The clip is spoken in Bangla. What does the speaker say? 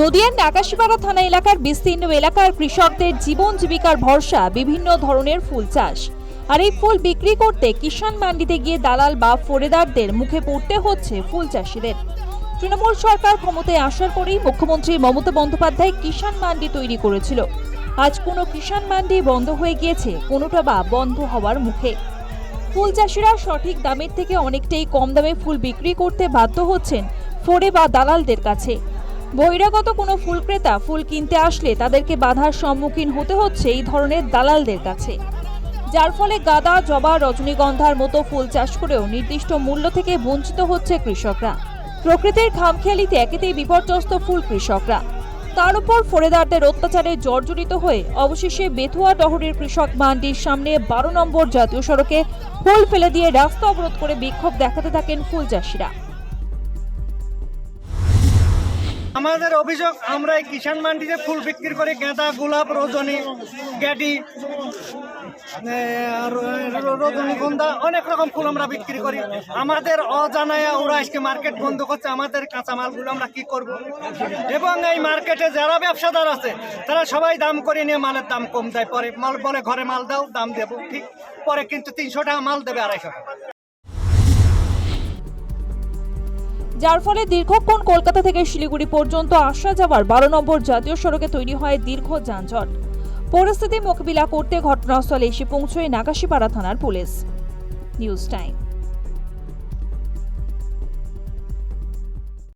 নদিয়ার নাকাশিপাড়া থানা এলাকার বিস্তীর্ণ এলাকার কৃষকদের জীবন জীবিকার ভরসা, বিভিন্ন ধরনের ফুল চাষ। আর এই ফুল বিক্রি করতে কিষাণ মান্ডিতে গিয়ে দালাল বা ফোরেদারদের মুখে পড়তে হচ্ছে ফুল চাষিদের। তৃণমূল সরকার ক্ষমতায় আসার পরেই মুখ্যমন্ত্রী মমতা বন্দ্যোপাধ্যায় কিষাণ মান্ডি তৈরি করেছিল। আজ কোনো কিষাণ মান্ডি বন্ধ হয়ে গিয়েছে, কোনোটা বা বন্ধ হওয়ার মুখে। ফুল চাষিরা সঠিক দামের থেকে অনেকটাই কম দামে ফুল বিক্রি করতে বাধ্য হচ্ছেন ফোরে বা দালালদের কাছে। বহিরাগত কোনো ফুল ক্রেতা ফুল কিনতে আসলে তাদেরকে বাধার সম্মুখীন হতে হচ্ছে এই ধরনের দালালদের কাছে। যার ফলে গাঁদা, জবা, রজনীগন্ধার মতো ফুল চাষ করেও নির্দিষ্ট মূল্য থেকে বঞ্চিত হচ্ছে কৃষকরা। প্রকৃতির খামখেয়ালিতে একেতেই বিপর্যস্ত ফুল কৃষকরা। তার উপর ফরেদারদের অত্যাচারে জর্জরিত হয়ে অবশেষে বেথুয়া ডহরের কৃষক মান্ডির সামনে বারো নম্বর জাতীয় সড়কে ফুল ফেলে দিয়ে রাস্তা অবরোধ করে বিক্ষোভ দেখাতে থাকেন ফুল চাষিরা। আমাদের অভিযোগ আমরা এই কিষাণ মান্ডিতে ফুল বিক্রি করি, গেঁদা, গোলাপ, রজনী আর রজনীগন্ধা অনেক রকম ফুল আমরা বিক্রি করি। আমাদের অজানায় ওরা আজকে মার্কেট বন্ধ করছে, আমাদের কাঁচামালগুলো আমরা কি করব? এবং এই মার্কেটে যারা ব্যবসাদার আছে, তারা সবাই দাম করে নিয়ে মালের দাম কম দেয়। পরে মাল বলে, ঘরে মাল দাও, দাম দেবো, ঠিক? পরে কিন্তু তিনশো টাকা মাল দেবে আড়াইশো টাকা। যার ফলে দীর্ঘক্ষণ কলকাতা থেকে শিলিগুড়ি পর্যন্ত আসা যাওয়ার বারো নম্বর জাতীয় সড়কে তৈরি হয় দীর্ঘ যানজট। পরিস্থিতি মোকাবিলা করতে ঘটনাস্থলে এসে পৌঁছয় নাকাশিপাড়া থানার পুলিশ। News time.